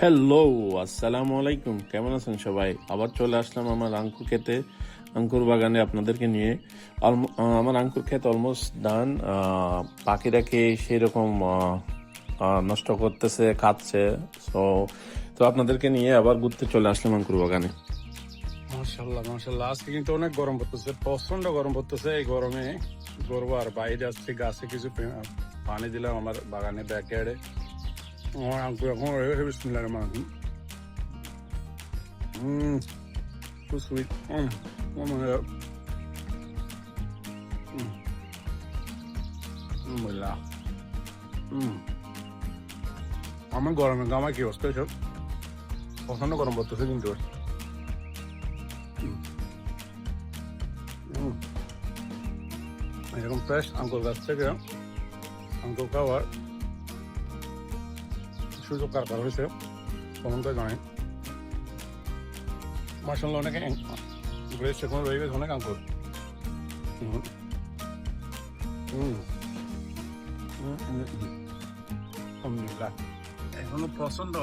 Hello আসসালামু আলাইকুম কেমন আছেন সবাই? আবার চলে আসলাম আমার আঙ্কুর খেতে আঙ্কুর বাগানে আপনাদেরকে নিয়ে। আমার আঙ্কুর ক্ষেত অলমোস্ট ডান পাখিরাকে আহ, আহ, নষ্ট করতেছে খাচ্ছে? সো তো আপনাদেরকে নিয়ে আবার ঘুরতে চলে আসলাম আঙ্কুর বাগানে। মাশাল্লাহ মাশাল্লাহ আজকে কিন্তু অনেক গরম পড়তেছে প্রচণ্ড গরম পড়তেছে এই গরমে। করব আর বাইরে আসছে গাছে কিছু পানি দিলাম আমার বাগানে ব্যাকয়ার্ডে। রয়ে গেছে বিসমিল্লাহ রহমান রহিম হুম খুব সুইট হুম হুম বুঝলাম হুম আমার গরমে আমার কি অবস্থা সব? প্রচণ্ড গরম পড়তেছে কিন্তু। এরকম ফ্রেশ আঙ্কুর গাছ থেকে আঙ্কুর খাওয়ার সুযোগ কার কার হয়েছে। তখন তো জানেন মার্শাল্লাহ অনেক গ্রেস এখন রয়ে গেছে অনেক আঙ্কুর হুম। হুম। হুম, হুম, হুম। আলহামদুলিল্লাহ। এখনও প্রচণ্ড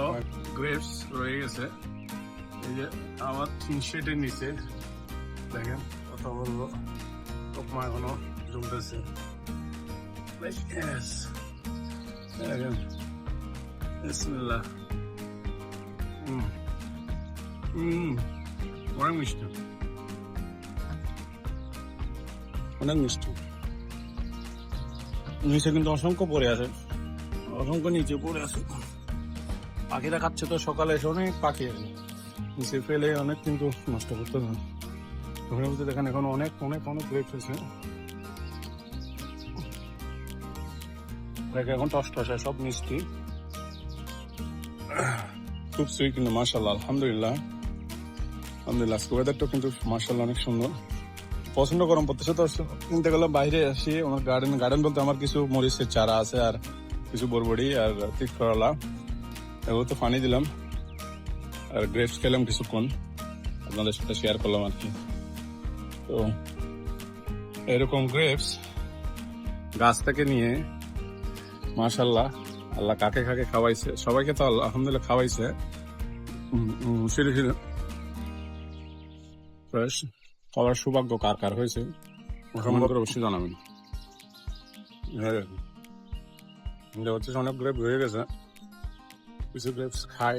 গ্রেপস রয়ে গেছে। এই যে আমার টিন শেডের নিচে। দেখেন কত বড় তোকমা এখনও জ্বলতেছে। Yes. হুম হুম অনেক মিষ্টি। অনেক মিষ্টি। নিচে কিন্তু অসংখ্য পড়ে আছে। অসংখ্য নিচে পড়ে আছে। পাখিরা খাচ্ছে তো সকালে এসে অনেক পাখি আছে। নিচে ফেলে অনেক কিন্তু নষ্ট করতে ধরে বলতে দেখেন এখন অনেক অনেক অনেক আছে। দেখে এখন টস টস সব মিষ্টি। খুব সুইট কিন্তু মার্শাল্লাহ আলহামদুলিল্লাহ। আলহামদুলিল্লাহ, আজকে ওয়েদারটা কিন্তু মার্শাল্লাহ অনেক সুন্দর। পছন্দ গরম পড়তেছে, তো কিনতে গেলে বাইরে আসি আমার গার্ডেন গার্ডেন বলতে আমার কিছু মরিচের চারা আছে আর কিছু বরবড়ি আর তিক করলা এগুলো তো পানি দিলাম। আর গ্রেপস খেলাম কিছুক্ষণ, আপনাদের সাথে শেয়ার করলাম আর কি। তো এরকম গ্রেপস গাছ থেকে নিয়ে মাশাল্লাহ আল্লাহ কাকে কাকে খাওয়াইছে? সবাইকে তো আলহামদুলিল্লাহ খাওয়াইছে। সিঁড়ি সিঁড়ি খাওয়ার সৌভাগ্য কার কার হয়েছে? কমেন্ট করে অবশ্যই জানাবেন। হ্যাঁ। হচ্ছে অনেক গ্রেপ হয়ে গেছে। কিছু গ্রেপস খাই।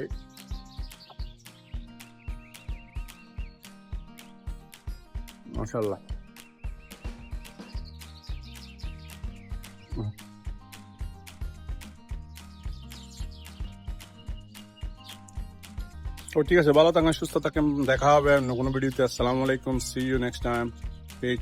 মাশাল্লাহ তো ঠিক আছে, ভালো থাকেন, সুস্থ থাকেন, দেখা হবে অন্য কোনো ভিডিওতে। আসসালামু আলাইকুম see you next time page